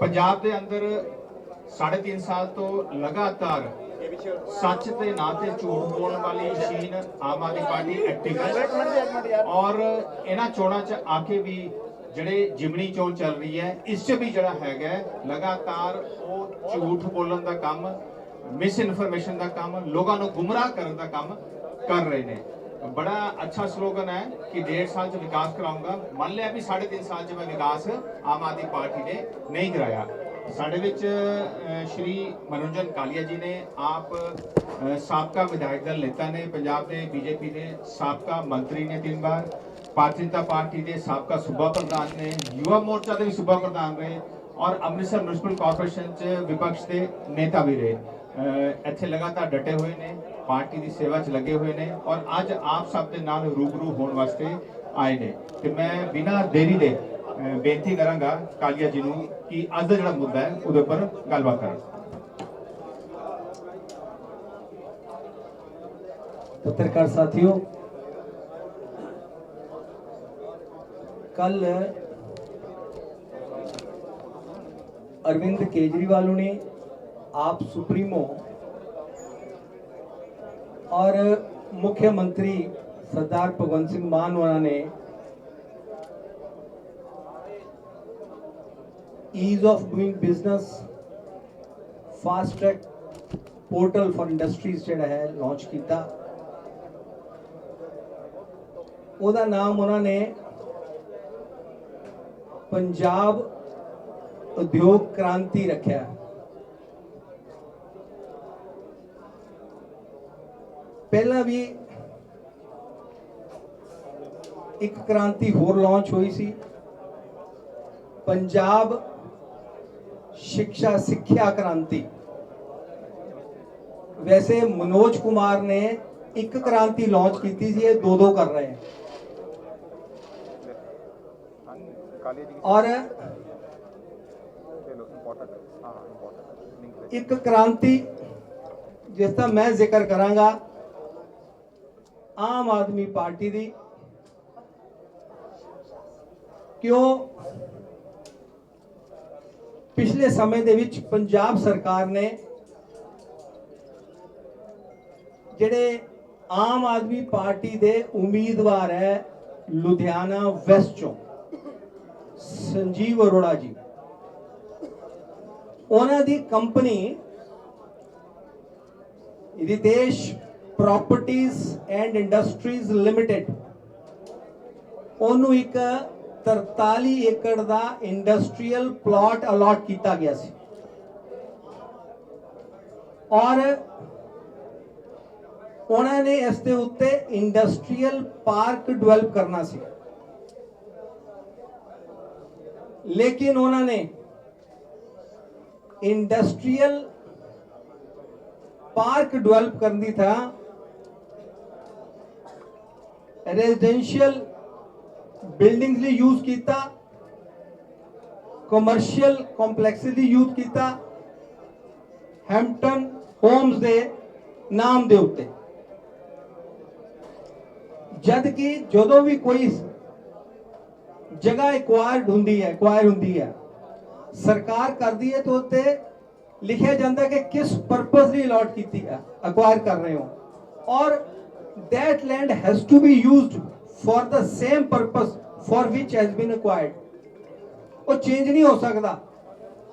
ਪੰਜਾਬ ਦੇ ਅੰਦਰ 3.5 ਸਾਲ ਤੋਂ ਲਗਾਤਾਰ ਸੱਚ ਤੇ ਨਾ ਤੇ ਝੂਠ ਬੋਲਣ ਵਾਲੀ machine Aam Aadmi party active ਔਰ ਇਹਨਾਂ ਚੋਣਾਂ 'ਚ ਆ ਕੇ ਵੀ ਜਿਹੜੇ ਜਿਮਣੀ ਚੋਣ ਚੱਲ ਰਹੀ ਹੈ, ਇਸ 'ਚ ਵੀ ਜਿਹੜਾ ਹੈਗਾ ਲਗਾਤਾਰ ਉਹ ਝੂਠ ਬੋਲਣ ਦਾ ਕੰਮ ਮਿਸ ਇਨਫੋਰਮੇਸ਼ਨ ਦਾ ਕੰਮ, ਲੋਕਾਂ ਨੂੰ ਗੁੰਮਰਾਹ ਕਰਨ ਦਾ ਕੰਮ ਕਰ ਰਹੇ ਨੇ। ਬੜਾ ਅੱਛਾ ਸਲੋਗਨ ਹੈ ਕਿ ਡੇਢ ਸਾਲ 'ਚ ਵਿਕਾਸ ਕਰਾਉਂਗਾ ਮੰਨ ਲਿਆ ਵੀ 3.5 ਸਾਲ 'ਚ ਮੈਂ ਵਿਕਾਸ ਆਮ ਆਦਮੀ ਪਾਰਟੀ ਨੇ ਨਹੀਂ ਕਰਾਇਆ ਸਾਡੇ ਵਿੱਚ ਸ਼੍ਰੀ ਮਨੋਰੰਜਨ ਕਾਲੀਆ ਜੀ ਨੇ ਆਪ ਸਾਬਕਾ ਵਿਧਾਇਕ ਦਲ ਨੇਤਾ ਨੇ ਪੰਜਾਬ ਦੇ ਬੀਜੇਪੀ ਦੇ ਸਾਬਕਾ ਮੰਤਰੀ ਨੇ ਤਿੰਨ ਵਾਰ ਭਾਰਤੀ ਜਨਤਾ ਪਾਰਟੀ ਦੇ ਸਾਬਕਾ ਸੂਬਾ ਪ੍ਰਧਾਨ ਨੇ ਯੁਵਾ ਮੋਰਚਾ ਦੇ ਵੀ ਸੂਬਾ ਪ੍ਰਧਾਨ ਰਹੇ ਔਰ ਅੰਮ੍ਰਿਤਸਰ ਮਿਊਨਿਸਪਲ ਕਾਰਪੋਰੇਸ਼ਨ ਚ ਵਿਪਕਸ਼ ਦੇ ਨੇਤਾ ਵੀ ਰਹੇ ਇੱਥੇ ਲਗਾਤਾਰ ਡਟੇ ਹੋਏ ਨੇ, ਪਾਰਟੀ ਦੀ ਸੇਵਾ 'ਚ ਲੱਗੇ ਹੋਏ ਨੇ ਔਰ ਅੱਜ ਆਪ ਸਭ ਦੇ ਨਾਲ ਰੂਬਰੂ ਹੋਣ ਵਾਸਤੇ ਆਏ ਨੇ। ਤੇ ਮੈਂ ਬਿਨਾਂ ਦੇਰੀ ਦੇ ਬੇਨਤੀ ਕਰਾਂਗਾ ਕਾਲੀਆ ਜੀ ਨੂੰ ਕਿ ਅੱਜ ਦਾ ਜਿਹੜਾ ਮੁੱਦਾ ਹੈ, ਉਹਦੇ ਉੱਪਰ ਗੱਲਬਾਤ ਕਰਨ ਪੱਤਰਕਾਰ ਸਾਥੀਓ ਕੱਲ ਅਰਵਿੰਦ ਕੇਜਰੀਵਾਲ ਨੇ आप सुप्रीमो और मुख्यमंत्री सरदार भगवंत सिंह मान होना ने ease of doing business fast track portal for industries ਜਿਹੜਾ ਹੈ ਲਾਂਚ ਕੀਤਾ ਉਹਦਾ ਨਾਮ ਉਹਨਾਂ ਨੇ ਪੰਜਾਬ ਉਦਯੋਗ ਕ੍ਰਾਂਤੀ ਰੱਖਿਆ ਪਹਿਲਾਂ ਵੀ ਇੱਕ ਕ੍ਰਾਂਤੀ ਹੋਰ ਲਾਂਚ ਹੋਈ ਸੀ। ਪੰਜਾਬ ਸਿੱਖਿਆ ਸਿੱਖਿਆ ਕ੍ਰਾਂਤੀ। ਵੈਸੇ ਮਨੋਜ ਕੁਮਾਰ ਨੇ ਇੱਕ ਕ੍ਰਾਂਤੀ ਲਾਂਚ ਕੀਤੀ ਸੀ, ਇਹ ਦੋ ਦੋ ਕਰ ਰਹੇ ਹੈ ਔਰ ਇੱਕ ਕ੍ਰਾਂਤੀ ਜਿਸ ਦਾ ਮੈਂ ਜ਼ਿਕਰ ਕਰਾਂਗਾ ਆਮ ਆਦਮੀ ਪਾਰਟੀ ਦੀ। ਕਿਉਂ? ਪਿਛਲੇ ਸਮੇਂ ਦੇ ਵਿੱਚ ਪੰਜਾਬ ਸਰਕਾਰ ਨੇ ਜਿਹੜੇ ਆਮ ਆਦਮੀ ਪਾਰਟੀ ਦੇ ਉਮੀਦਵਾਰ ਹੈ, ਲੁਧਿਆਣਾ ਵੈਸਟ ਚੋਂ, ਸੰਜੀਵ ਅਰੋੜਾ ਜੀ, ਉਹਨਾਂ ਦੀ ਕੰਪਨੀ ਰਿਤੇਸ਼ ਪ੍ਰਾਪਰਟੀਆਂ ਐਂਡ ਇੰਡਸਟਰੀਜ਼ ਲਿਮਟਿਡ ਉਹਨੂੰ ਇੱਕ 43 ਏਕੜ ਦਾ ਇੰਡਸਟਰੀਅਲ ਪਲਾਟ ਅਲਾਟ ਕੀਤਾ ਗਿਆ ਸੀ। ਔਰ ਉਹਨਾਂ ਨੇ ਇਸ ਦੇ ਉੱਤੇ ਇੰਡਸਟਰੀਅਲ ਪਾਰਕ ਡਿਵੈਲਪ ਕਰਨਾ ਸੀ। ਲੇਕਿਨ ਉਹਨਾਂ ਨੇ ਇੰਡਸਟਰੀਅਲ ਪਾਰਕ ਡਿਵੈਲਪ ਕਰਨ ਦੀ ਥਾਂ ਰੈਜ਼ੀਡੈਂਸ਼ੀਅਲ ਬਿਲਡਿੰਗਸ ਲਈ ਯੂਜ਼ ਕੀਤਾ ਕਮਰਸ਼ੀਅਲ ਕੰਪਲੈਕਸ ਲਈ ਯੂਜ਼ ਕੀਤਾ ਹੈਂਪਟਨ ਹੋਮਸ ਦੇ ਨਾਮ ਦੇ ਉੱਤੇ। ਜਦ ਕਿ ਜਦੋਂ ਵੀ ਕੋਈ ਜਗ੍ਹਾ ਐਕਵਾਇਰਡ ਹੁੰਦੀ ਹੈ ਐਕਵਾਇਰ ਹੁੰਦੀ ਹੈ, ਸਰਕਾਰ ਕਰਦੀ ਹੈ ਤਾਂ ਉੱਤੇ ਲਿਖਿਆ ਜਾਂਦਾ ਕਿ ਕਿਸ ਪਰਪਸ ਲਈ ਅਲਾਟ ਕੀਤੀ ਹੈ ਐਕਵਾਇਰ ਕਰ ਰਹੇ ਹੋ। ਔਰ that land has to be used for the same purpose for which has been acquired. ਉਹ ਚੇਂਜ ਨਹੀਂ ਹੋ ਸਕਦਾ।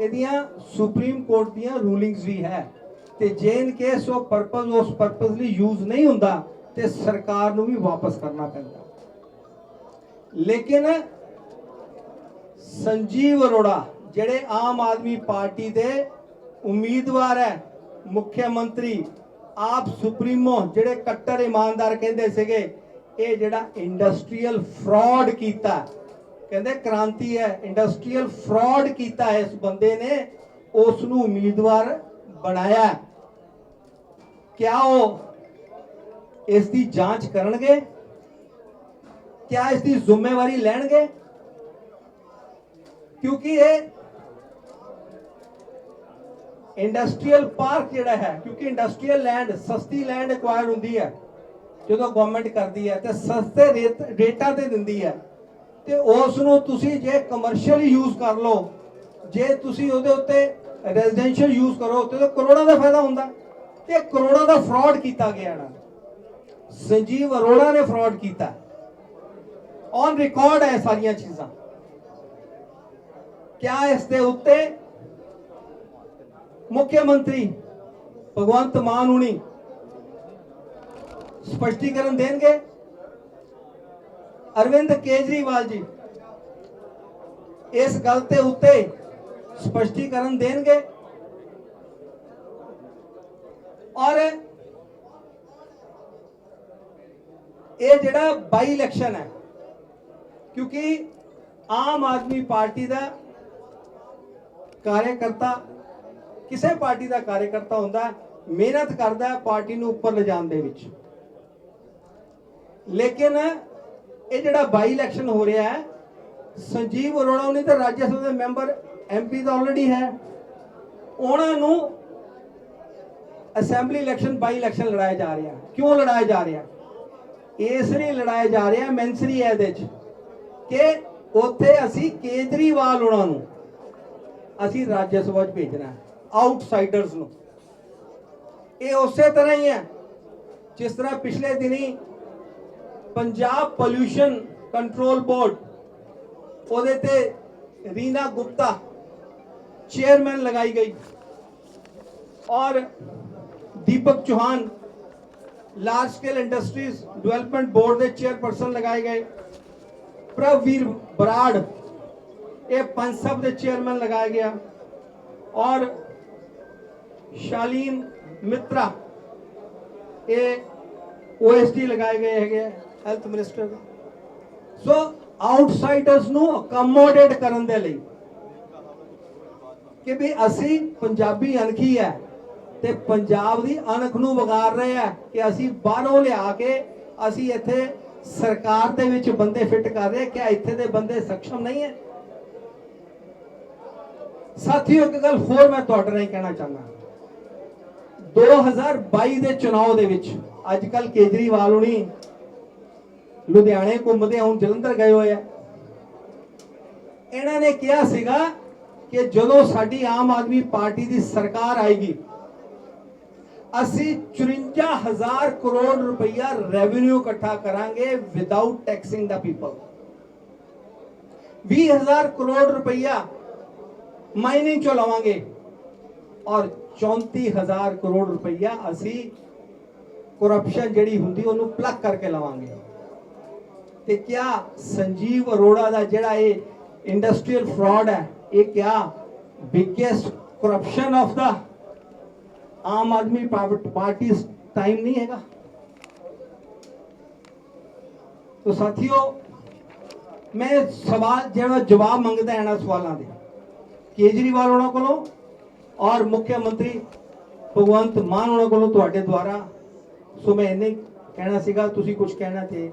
ਇਹਦੀਆਂ ਸੁਪਰੀਮ ਕੋਰਟ ਦੀਆਂ ਰੂਲਿੰਗਸ ਵੀ ਹੈ। ਤੇ ਜੇ ਇਨ ਕੇਸ ਉਹ ਪਰਪਸ ਉਸ ਪਰਪਸ ਲਈ ਯੂਜ਼ ਨਹੀਂ ਹੁੰਦਾ, ਤੇ ਸਰਕਾਰ ਨੂੰ ਵੀ ਵਾਪਸ ਕਰਨਾ ਪੈਂਦਾ। ਲੇਕਿਨ ਸੰਜੀਵ ਅਰੋੜਾ, ਜਿਹੜੇ ਆਮ ਆਦਮੀ ਪਾਰਟੀ ਦੇ ਉਮੀਦਵਾਰ ਹੈ ਮੁੱਖ ਮੰਤਰੀ ਆਪ ਸੁਪਰੀਮੋ, ਜਿਹੜੇ ਕੱਟਰ ਇਮਾਨਦਾਰ ਕਹਿੰਦੇ ਸੀਗੇ, ਇਹ ਜਿਹੜਾ ਇੰਡਸਟਰੀਅਲ ਫਰਾਡ ਕੀਤਾ, ਕਹਿੰਦੇ ਕ੍ਰਾਂਤੀ ਹੈ, ਇੰਡਸਟਰੀਅਲ ਫਰਾਡ ਕੀਤਾ ਇਸ ਬੰਦੇ ਨੇ ਉਸ ਨੂੰ ਉਮੀਦਵਾਰ ਬਣਾਇਆ। ਕਿਆ ਉਹ ਇਸ ਦੀ ਜਾਂਚ ਕਰਨਗੇ? ਕਿਆ ਇਸ ਦੀ ਜ਼ਿੰਮੇਵਾਰੀ ਲੈਣਗੇ? ਕਿਉਂਕਿ ਇਹ ਇੰਡਸਟਰੀਅਲ ਪਾਰਕ ਜਿਹੜਾ ਹੈ, ਕਿਉਂਕਿ ਇੰਡਸਟਰੀਅਲ ਲੈਂਡ ਸਸਤੀ ਲੈਂਡ ਐਕਵਾਇਰ ਹੁੰਦੀ ਹੈ, ਜਦੋਂ ਗਵਰਨਮੈਂਟ ਕਰਦੀ ਹੈ, ਤੇ ਸਸਤੇ ਰੇਟ ਰੇਟਾਂ ਤੇ ਦਿੰਦੀ ਹੈ। ਤੇ ਉਸ ਨੂੰ ਤੁਸੀਂ ਜੇ ਕਮਰਸ਼ੀਅਲ ਯੂਜ਼ ਕਰ ਲਓ, ਜੇ ਤੁਸੀਂ ਉਹਦੇ ਉੱਤੇ ਰੈਜ਼ੀਡੈਂਸ਼ੀਅਲ ਯੂਜ਼ ਕਰੋ, ਤੇ ਤਾਂ ਕਰੋੜਾਂ ਦਾ ਫਾਇਦਾ ਹੁੰਦਾ। ਤੇ ਕਰੋੜਾਂ ਦਾ ਫਰਾਡ ਕੀਤਾ ਗਿਆ ਨਾ। ਸੰਜੀਵ ਅਰੋੜਾ ਨੇ ਫਰਾਡ ਕੀਤਾ। ਔਨ ਰਿਕਾਰਡ ਹੈ ਸਾਰੀਆਂ ਚੀਜ਼ਾਂ। ਕਿਆ ਇਸ ਦੇ ਉੱਤੇ ਮੁੱਖ ਮੰਤਰੀ ਭਗਵੰਤ ਮਾਨ ਹੁਣੀ ਸਪਸ਼ਟੀਕਰਨ ਦੇਣਗੇ। ਅਰਵਿੰਦ ਕੇਜਰੀਵਾਲ ਜੀ ਇਸ ਗੱਲ ਤੇ ਉੱਤੇ ਸਪਸ਼ਟੀਕਰਨ ਦੇਣਗੇ। ਔਰ ਇਹ ਜਿਹੜਾ ਬਾਈ ਇਲੈਕਸ਼ਨ ਹੈ, ਕਿਉਂਕਿ ਆਮ ਆਦਮੀ ਪਾਰਟੀ ਦਾ ਕਾਰਜਕਰਤਾ ਕਿਸੇ ਪਾਰਟੀ ਦਾ ਕਾਰਜਕਰਤਾ ਹੁੰਦਾ, ਮਿਹਨਤ ਕਰਦਾ ਪਾਰਟੀ ਨੂੰ ਉੱਪਰ ਲਿਜਾਣ ਦੇ ਵਿੱਚ। ਲੇਕਿਨ ਇਹ ਜਿਹੜਾ ਬਾਈ ਇਲੈਕਸ਼ਨ ਹੋ ਰਿਹਾ ਹੈ, ਸੰਜੀਵ ਅਰੋੜਾ ਉਹਨੇ ਤਾਂ ਰਾਜ ਸਭਾ ਦੇ ਮੈਂਬਰ ਐਮਪੀ ਦਾ ਆਲਰੇਡੀ ਹੈ। ਉਹਨਾਂ ਨੂੰ ਅਸੈਂਬਲੀ ਇਲੈਕਸ਼ਨ, ਬਾਈ ਇਲੈਕਸ਼ਨ ਲੜਾਇਆ ਜਾ ਰਿਹਾ। ਕਿਉਂ ਲੜਾਇਆ ਜਾ ਰਿਹਾ? ਇਸ ਲਈ ਲੜਾਇਆ ਜਾ ਰਿਹਾ ਮੈਂਸਰੀ ਹੈ ਇਹਦੇ ਚ ਕਿ ਉੱਥੇ ਅਸੀਂ ਕੇਜਰੀਵਾਲ ਉਹਨਾਂ ਨੂੰ ਅਸੀਂ ਰਾਜ ਸਭਾ 'ਚ ਭੇਜਣਾ ਆਊਟਸਾਈਡਰਸ ਨੂੰ। ਇਹ ਉਸੇ ਤਰ੍ਹਾਂ ਹੀ ਹੈ, ਜਿਸ ਤਰ੍ਹਾਂ ਪਿਛਲੇ ਦਿਨੀ ਪੰਜਾਬ ਪੋਲਿਊਸ਼ਨ ਕੰਟਰੋਲ ਬੋਰਡ ਉਹਦੇ ਤੇ ਰੀਨਾ ਗੁਪਤਾ ਚੇਅਰਮੈਨ ਲਗਾਈ ਗਈ ਔਰ Deepak Chauhan large scale industries development board ਦੇ ਚੇਅਰਪਰਸਨ ਲਗਾਏ ਗਏ। ਪ੍ਰਭਵੀਰ ਬਰਾੜ, ਇਹ ਪੰਜ ਸਭ ਦੇ ਚੇਅਰਮੈਨ ਲਗਾਇਆ ਗਿਆ ਔਰ ਸ਼ਾਲੀਨ ਮਿੱਤਰਾ ਇਹ ਓਐਸਡੀ ਲਗਾਏ ਗਏ ਹੈਗੇ ਹੈਲਥ ਮਿਨਿਸਟਰ ਸੋ ਆਊਟਸਾਈਡਰਸ ਨੂੰ ਅਕਮੋਡੇਟ ਕਰਨ ਦੇ ਲਈ ਕਿ ਵੀ ਅਸੀਂ ਪੰਜਾਬੀ ਅਣਖੀ ਹੈ ਤੇ ਪੰਜਾਬ ਦੀ ਅਣਖ ਨੂੰ ਵਿਗਾੜ ਰਹੇ ਆ ਕਿ ਅਸੀਂ ਬਾਹਰੋਂ ਲਿਆ ਕੇ ਅਸੀਂ ਇੱਥੇ ਸਰਕਾਰ ਦੇ ਵਿੱਚ ਬੰਦੇ ਫਿੱਟ ਕਰ ਰਹੇ ਕਿ ਇੱਥੇ ਦੇ ਬੰਦੇ ਸક્ષਮ ਨਹੀਂ ਹੈ ਸਾਥੀਓ ਇੱਕ ਗੱਲ ਹੋਰ ਮੈਂ ਤੁਹਾਡੇ ਨਾਲ ਕਹਿਣਾ ਚਾਹੁੰਦਾ 2022 ਦੇ ਚੁਣਾਵ ਦੇ ਵਿੱਚ ਅੱਜ ਕੱਲ ਕੇਜਰੀਵਾਲ ਹੁਣੀ ਲੁਧਿਆਣੇ ਘੁੰਮਦੇ ਹੁਣ ਜਲੰਧਰ ਗਏ ਹੋਏ ਆ। ਇਹਨਾਂ ਨੇ ਕਿਹਾ ਸੀਗਾ ਕਿ ਜਦੋਂ ਸਾਡੀ ਆਮ ਆਦਮੀ ਪਾਰਟੀ ਦੀ ਸਰਕਾਰ ਆਏਗੀ, ਅਸੀਂ 54000 ਕਰੋੜ ਰੁਪਈਆ ਰੈਵਨਿਊ ਇਕੱਠਾ ਕਰਾਂਗੇ without taxing the people 20000 crore ਰੁਪਈਆ ਮਾਈਨਿੰਗ ਚੋਂ ਲਵਾਂਗੇ। ਔਰ 34000 ਕਰੋੜ ਰੁਪਈਆ ਅਸੀਂ ਕਰਪਸ਼ਨ ਜਿਹੜੀ ਹੁੰਦੀ ਉਹਨੂੰ ਪਲੱਗ ਕਰਕੇ ਲਵਾਂਗੇ। ਤੇ ਕਿਆ ਸੰਜੀਵ ਅਰੋੜਾ ਦਾ ਜਿਹੜਾ ਇਹ ਇੰਡਸਟਰੀਅਲ ਫਰਾਡ ਹੈ, ਇਹ ਕਿਆ biggest corruption of the Aam Aadmi Party time ਨਹੀਂ ਹੈਗਾ। ਤੋ ਸਾਥੀਓ, ਮੈਂ ਸਵਾਲ ਜਿਹੜਾ ਜਵਾਬ ਮੰਗਦਾ ਇਹਨਾਂ ਸਵਾਲਾਂ ਦੇ, ਕੇਜਰੀਵਾਲ ਉਹਨਾਂ ਕੋਲੋਂ ਔਰ ਮੁੱਖ ਮੰਤਰੀ ਭਗਵੰਤ ਮਾਨ ਉਹਨਾਂ ਕੋਲੋਂ ਤੁਹਾਡੇ ਦੁਆਰਾ ਸੋ ਮੈਂ ਹੀ ਕਹਿਣਾ ਸੀਗਾ ਤੁਸੀਂ ਕੁਝ ਕਹਿਣਾ ਤੇ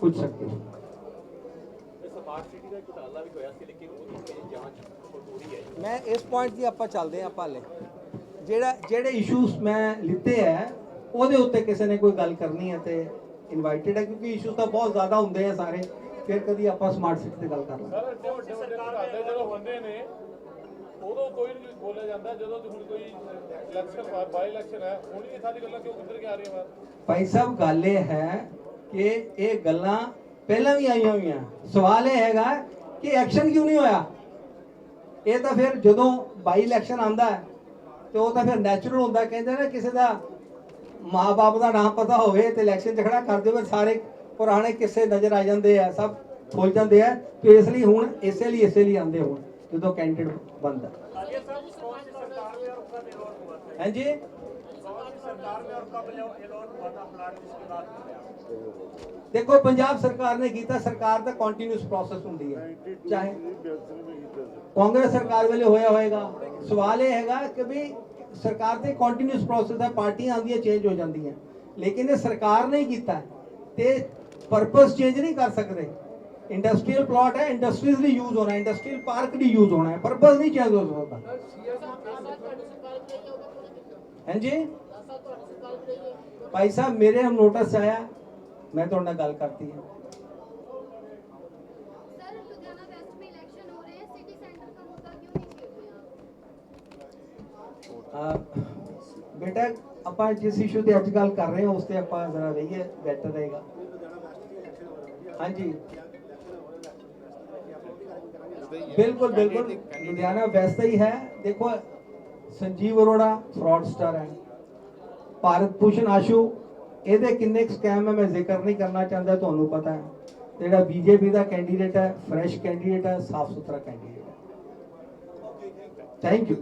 ਪੁੱਛ ਸਕਦੇ ਹੋ। ਸਮਾਰਟ ਸਿਟੀ ਦਾ ਘੁਟਾਲਾ ਵੀ ਹੋਇਆ ਸੀ ਲੇਕਿਨ ਉਹਦੀ ਮੇਰੀ ਜਾਂਚ ਪੂਰੀ ਹੈ। ਮੈਂ ਇਸ ਪੁਆਇੰਟ ਦੀ ਆਪਾਂ ਚੱਲਦੇ ਹਾਂ ਪਾਲੇ ਜਿਹੜਾ ਜਿਹੜੇ ਇਸ਼ੂਸ ਮੈਂ ਲਿੱਤੇ ਹੈ ਉਹਦੇ ਉੱਤੇ ਕਿਸੇ ਨੇ ਕੋਈ ਗੱਲ ਕਰਨੀ ਹੈ ਤੇ ਇਨਵਾਈਟਡ ਹੈ ਕਿਉਂਕਿ ਇਸ਼ੂਸ ਤਾਂ ਬਹੁਤ ਜ਼ਿਆਦਾ ਹੁੰਦੇ ਆ ਸਾਰੇ। ਫਿਰ ਕਦੀ ਆਪਾਂ ਸਮਾਰਟ ਸਿਟੀ ਤੇ ਗੱਲ ਕਰ ਲਾਂਗੇ ਸਰ ਜਦੋਂ ਹੁੰਦੇ ਨੇ ਉਦੋਂ ਕੋਈ ਨਹੀਂ ਬੋਲਿਆ ਜਾਂਦਾ, ਜਦੋਂ ਹੁਣ ਕੋਈ ਇਲੈਕਸ਼ਨ ਬਾਈ ਇਲੈਕਸ਼ਨ ਹੈ, ਹੁਣ ਇਹ ਸਾਰੀ ਗੱਲਾਂ ਕਿਉਂ ਕਿੱਧਰ ਕੇ ਆ ਰਹੀਆਂ ਭਾਈ ਸਾਹਿਬ, ਗੱਲ ਇਹ ਹੈ ਕਿ ਇਹ ਗੱਲਾਂ ਪਹਿਲਾਂ ਵੀ ਆਈਆਂ ਹੋਈਆਂ। ਸਵਾਲ ਇਹ ਹੈਗਾ ਕਿ ਐਕਸ਼ਨ ਕਿਉਂ ਨਹੀਂ ਹੋਇਆ? ਇਹ ਤਾਂ ਫਿਰ ਜਦੋਂ ਬਾਈ ਇਲੈਕਸ਼ਨ ਆਂਦਾ ਹੈ, ਤੇ ਉਹ ਤਾਂ ਫਿਰ ਨੈਚੁਰਲ ਹੁੰਦਾ ਕਹਿੰਦੇ ਨਾ ਕਿਸੇ ਦਾ ਮਾਪੇ ਦਾ ਨਾਮ ਪਤਾ ਹੋਵੇ ਤੇ ਇਲੈਕਸ਼ਨ 'ਚ ਖੜਾ ਕਰ ਦਿਓ ਸਾਰੇ ਪੁਰਾਣੇ ਕਿੱਸੇ ਨਜ਼ਰ ਆ ਜਾਂਦੇ ਆ, ਸਭ ਖੁੱਲ ਜਾਂਦੇ ਆ। ਤੇ ਇਸ ਲਈ ਹੁਣ, ਇਸੇ ਲਈ ਇਸੇ ਲਈ ਆਂਦੇ ਹੁਣ। ਜਦੋਂ ਕੈਂਡੀਡੇਟ ਬਣਦਾ। ਹਾਂਜੀ ਦੇਖੋ, ਪੰਜਾਬ ਸਰਕਾਰ ਨੇ ਕੀਤਾ, ਸਰਕਾਰ ਦਾ ਕੰਟੀਨਿਊਸ ਪ੍ਰੋਸੈਸ ਹੁੰਦੀ ਹੈ। ਚਾਹੇ ਕਾਂਗਰਸ ਸਰਕਾਰ ਵੇਲੇ ਹੋਇਆ ਹੋਏਗਾ, ਸਵਾਲ ਇਹ ਹੈਗਾ ਕਿ ਵੀ ਸਰਕਾਰ ਤੇ ਕੰਟੀਨਿਊਸ ਪ੍ਰੋਸੈਸ ਹੈ ਪਾਰਟੀਆਂ ਆਉਂਦੀਆਂ ਚੇਂਜ ਹੋ ਜਾਂਦੀਆਂ। ਲੇਕਿਨ ਇਹ ਸਰਕਾਰ ਨੇ ਕੀਤਾ ਤੇ ਪਰਪਸ ਚੇਂਜ ਨਹੀਂ ਕਰ ਸਕਦੇ। ਇੰਡਸਟਰੀਅਲ ਪਲਾਟ ਹੈ ਇੰਡਸਟਰੀਜ਼ ਲਈ ਯੂਜ਼ ਹੋਣਾ ਹੈ ਇੰਡਸਟਰੀਅਲ ਪਾਰਕ ਲਈ ਯੂਜ਼ ਹੋਣਾ ਹੈ ਪਰਪਸ ਨਹੀਂ ਚੇਂਜ ਹੋ ਸਕਦਾ ਹਾਂਜੀ ਭਾਈ ਸਾਹਿਬ ਮੇਰੇ ਨੋਟਿਸ ਆਇਆ ਮੈਂ ਤੁਹਾਡੇ ਨਾਲ ਗੱਲ ਕਰਤੀ ਹੈ सर लुधियाना वेस्ट में इलेक्शन हो रहे हैं सिटी सेंटर का मुद्दा क्यों नहीं किया ਅਹ ਬੇਟਾ ਆਪਾਂ ਜਿਸ ਇਸ਼ੂ ਤੇ ਅੱਜ ਗੱਲ ਕਰ ਰਹੇ ਹਾਂ ਉਸ ਤੇ ਆਪਾਂ ਜ਼ਰਾ ਰਹੀਏ ਬੈਟਰ ਰਹੇਗਾ ਹਾਂਜੀ ਬਿਲਕੁਲ ਬਿਲकुल ਲੁਧਿਆਣਾ ਵੈਸਾ ਹੀ ਹੈ। ਦੇਖੋ, ਸੰਜੀਵ ਅਰੋੜਾ ਫਰਾਡਸਟਰ ਹੈ। ਭਾਰਤ ਭੂਸ਼ਣ ਆਸ਼ੂ, ਇਹਦੇ ਕਿੰਨੇ ਸਕੈਮ ਹੈ ਮੈਂ ਜ਼ਿਕਰ ਨਹੀਂ ਕਰਨਾ ਚਾਹੁੰਦਾ, ਤੁਹਾਨੂੰ ਪਤਾ ਹੈ। ਤੇ ਜਿਹੜਾ ਬੀਜੇਪੀ ਦਾ ਕੈਂਡੀਡੇਟ ਹੈ ਫਰੈਸ਼ ਕੈਂਡੀਡੇਟ ਹੈ, ਸਾਫ਼ ਸੁਥਰਾ ਕੈਂਡੀਡੇਟ ਹੈ। Thank you